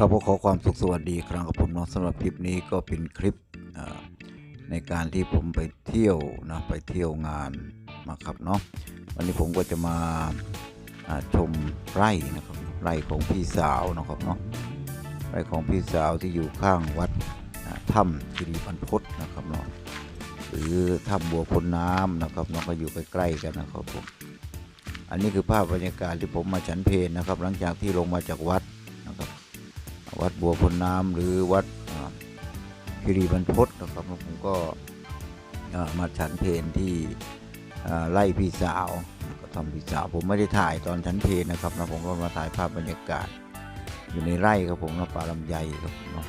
ครับผมขอความสุขสวัสดีครั้งกับผมเนาะสำหรับคลิปนี้ก็เป็นคลิปในการที่ผมไปเที่ยวนะไปเที่ยวงานมาครับเนาะวันนี้ผมก็จะมาชมไร่นะครับไร่ของพี่สาวนะครับเนาะไร่ของพี่สาวที่อยู่ข้างวัดถ้ำกิริบรรพตนะครับเนาะหรือถ้ำบัวพ้นน้ำนะครับเนาะก็อยู่ใกล้ๆกันนะครับผมอันนี้คือภาพบรรยากาศที่ผมมาฉันเพลนะครับ หลังจากที่ลงมาจากวัด วัดบัวพลน้ำหรือวัดคิรีบรรพตนะครับแล้วผมก็มาฉันเพลที่ไล่พี่สาวก็ทำพี่สาว ผมไม่ได้ถ่ายตอนฉันเพลนะครับนะผมก็มาถ่ายภาพบรรยากาศ อยู่ในไร่ครับผมนะป่าลำไยครับเนาะ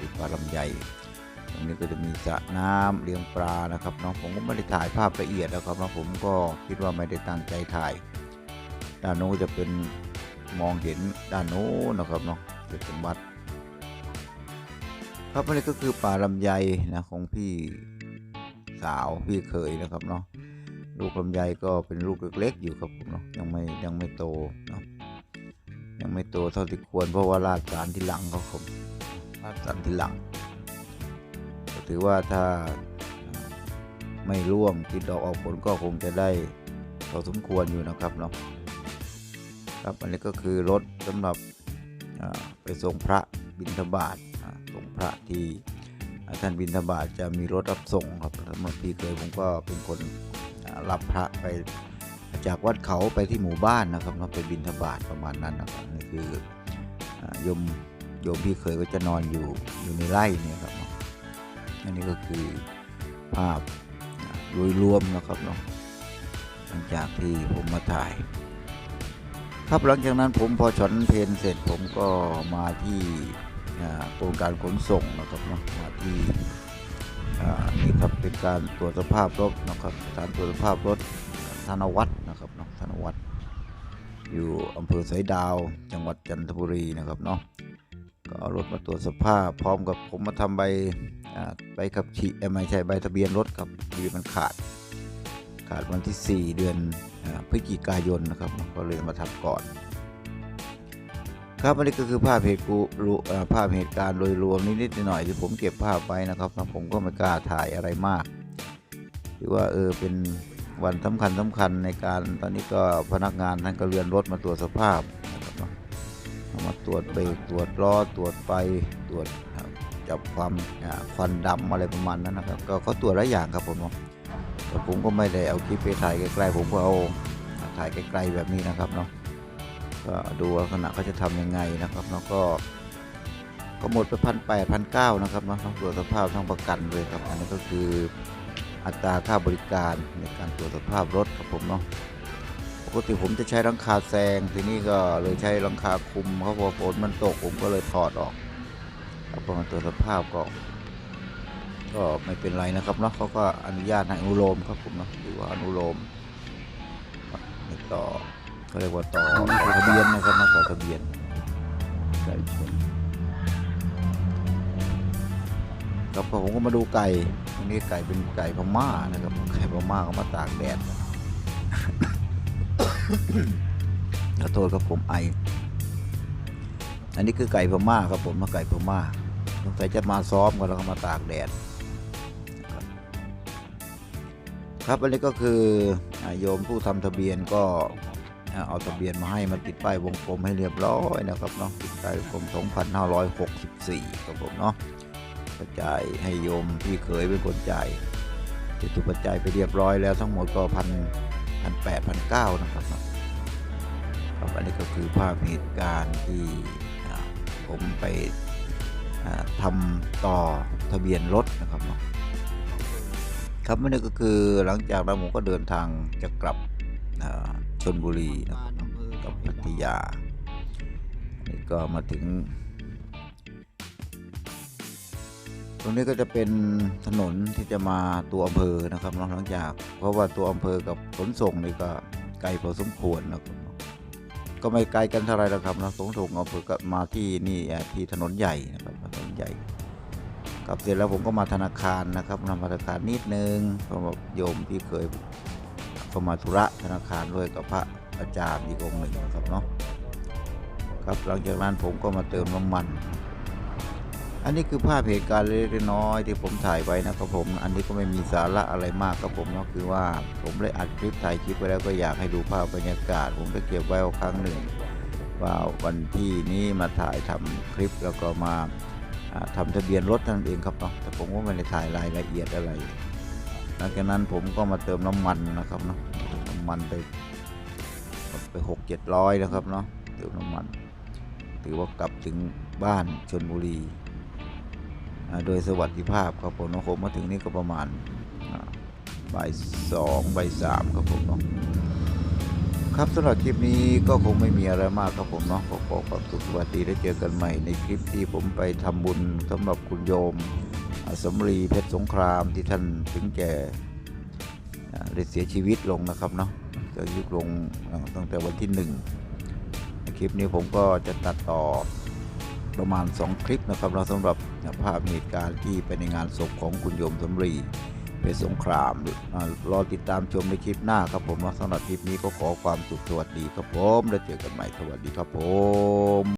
ติดป่าลำไยตรงนี้ก็จะมีสระน้ำเลี้ยงปลานะครับเนาะผมก็ไม่ได้ถ่ายภาพละเอียดนะครับนะผมก็คิดว่าไม่ได้ตั้งใจถ่ายด้านโน้จะเป็นมองเห็นด้านโน้นะครับเนาะ จะเป็นวัดครับอันนี้ก็คือป่าลำไยนะของพี่สาวพี่เคยนะครับเนาะลูกลำไยก็เป็นลูกเล็กๆอยู่ครับผมเนาะยังไม่ยังไม่โตเนาะยังไม่โตเท่าที่ควรเพราะว่าลาดสารที่หลังเขาผมลาดสารที่หลังก็ถือว่าถ้าไม่ร่วงติดดอกออกผลก็คงจะได้พอสมควรอยู่นะครับเนาะครับอันนี้ก็คือรถสำหรับ ไปส่งพระบิณฑบาตส่งพระที่ท่านบิณฑบาตจะมีรถรับส่งครับสำหรับพี่เคยผมก็เป็นคนรับพระไปจากวัดเขาไปที่หมู่บ้านนะครับเนาะไปบิณฑบาตประมาณนั้นนะครับนี่คือโยมโยมพี่เคยก็จะนอนอยู่อยู่ในไร่เนี่ยครับอันนี้ก็คือภาพโดยรวมนะครับเนาะหลังจากที่ผมมาถ่าย ครับหลังจากนั้นผมพอฉันเพนเสร็จผมก็มาที่โครงการขนส่งนะครับเนาะมาที่นี่ครับเป็นการตรวจสภาพรถนะครับการตรวจสภาพรถธนวัฒน์นะครับเนาะธนวัฒน์อยู่อำเภอสายดาว จังหวัดจันทบุรีนะครับเนาะก็เอารถมาตรวจสภาพ พร้อมกับผมมาทำใบใบขับขี่เอ้ยไม่ใช่ใบทะเบียนรถครับดีมันขาด ขาดวันที่ 4 เดือน พฤศจิกายนนะครับก็เลยมาทำก่อน ครับอันนี้ก็คือภาพเหตุกูรูอ่าภาพเหตุการณ์โดยรวมนิดๆหน่อยๆที่ผมเก็บภาพไว้นะครับผมก็ไม่กล้าถ่ายอะไรมากถือว่าเออเป็นวันสำคัญสำคัญในการตอนนี้ก็พนักงานท่านก็เลื่อนรถมาตรวจสภาพนะครับมาตรวจเบรกตรวจล้อตรวจไฟตรวจจับความควันดำอะไรประมาณนั้นนะครับ ก็เขาตรวจหลายอย่างครับผมเนาะ แต่ผมก็ไม่ได้เอาคลิปไปถ่ายใกล้ๆผมก็เอาถ่ายไกลๆแบบนี้นะครับเนาะก็ดูลักษณะเขาจะทำยังไงนะครับเนาะก็ก็หมดไปพันแปดพันเก้านะครับเนาะทั้งตรวจสภาพทั้งประกันเลยครับอันนี้ก็คืออัตราค่าบริการในการตรวจสภาพรถครับผมเนาะปกติผมจะใช้ลังคาแซงทีนี้ก็เลยใช้ลังคาคุมเขาพอฝนมันตกผมก็เลยถอดออกแล้วพอมาตรวจสภาพก็ ก็ไม่เป็นไรนะครับเนาะเขาก็อนุญาตให้อนุโลมครับผมเนาะหรือว่าอนุโลมต่อเขาเรียกว่าต่อทะเบียนนะครับนะต่อทะเบียนไก่ชนครับผมก็มาดูไก่อันนี้ไก่เป็นไก่พม่านะครับไก่พม่าเขามาตากแดดขอโทษครับผมไอ อันนี้คือไก่พม่าครับผมมาไก่พม่าสงสัยจะมาซ้อมกันแล้วก็มาตากแดด ครับอันนี้ก็คือโยมผู้ทำทะเบียนก็เอาทะเบียนมาให้มาติดป้ายวงกลมให้เรียบร้อยนะครับเนาะติดป้ายวงกลม 2564ครับผมเนาะก็จ่ายให้โยมพี่เคยเป็นคนจ่ายติตุปัจจัยไปเรียบร้อยแล้วทั้งหมดก็พันพันแปดพันเก้านะครับนะครับอันนี้ก็คือภาพเหตุการณ์ที่ผมไปอ่าทำต่อทะเบียนรถนะครับเนาะ ครับนี่ก็คือหลังจากนั้นผมก็เดินทางจะกลับชนบุรีนะครับกับพัทยาอันนี่ก็มาถึง ตรงนี้ก็จะเป็นถนนที่จะมาตัวอำเภอนะครับนาะหลังจาก เพราะว่าตัวอำเภอกับขนส่งนี่ก็ไกลพอสมควรนะครับก็ไม่ไกลกันเท่าไหรแล้วครับนะขนส่งอำเภอก็มาที่นี่ที่ถนนใหญ่นะครับถนนใหญ่ ครับเสร็จแล้วผมก็มาธนาคารนะครับนำธนาคารนิดนึงเพราะว่าโยมที่เคยก็มาธุระธนาคารด้วยกับพระอาจารย์อีกองหนึ่งนะครับเนาะครับหลังจากนั้นผมก็มาเติมน้ำมัน อันนี้คือภาพเหตุการณ์เล็กน้อยที่ผมถ่ายไว้นะครับผม อันนี้ก็ไม่มีสาระอะไรมากครับผมก็คือว่าผมได้อัดคลิปถ่ายคลิปไว้แล้วก็อยากให้ดูภาพบรรยากาศ ผมได้เก็บไว้ครั้งหนึ่งว่าวันที่นี้มาถ่ายทำคลิปแล้วก็มา อ่าทำทะเบียนรถนั่นเองครับเนาะแต่ผมก็ไม่ได้ถ่ายรายละเอียดอะไร หลังจากนั้นผมก็มาเติมน้ำมันนะครับเนาะน้ำมันไปไปหกเจ็ดร้อยนะครับเนาะเติมน้ำมัน ถือว่ากลับถึงบ้านชนบุรีโดยสวัสดิภาพครับผมนะผมมาถึงนี่ก็ประมาณบ่ายสองบ่ายสามครับผมเนาะ ครับสำหรับคลิปนี้ก็คงไม่มีอะไรมากครับผมเนาะขอขอความสุขสวัสดีได้เจอกันใหม่ในคลิปที่ผมไปทำบุญสำหรับคุณโยมสมรีเพชรสงครามที่ท่านถึงแก่ได้เสียชีวิตลงนะครับเนาะเสียชีวิตลงตั้งแต่วันที่หนึ่งคลิปนี้ผมก็จะตัดต่อประมาณ 2 คลิปนะครับเราสำหรับภาพเหตุการณ์ที่ไปในงานศพของคุณโยมสมรี เพชรสงครามรอติดตามชมในคลิปหน้าครับผมสำหรับคลิปนี้ก็ขอความสุขสวัสดีครับผม แล้วเจอกันใหม่สวัสดีครับผม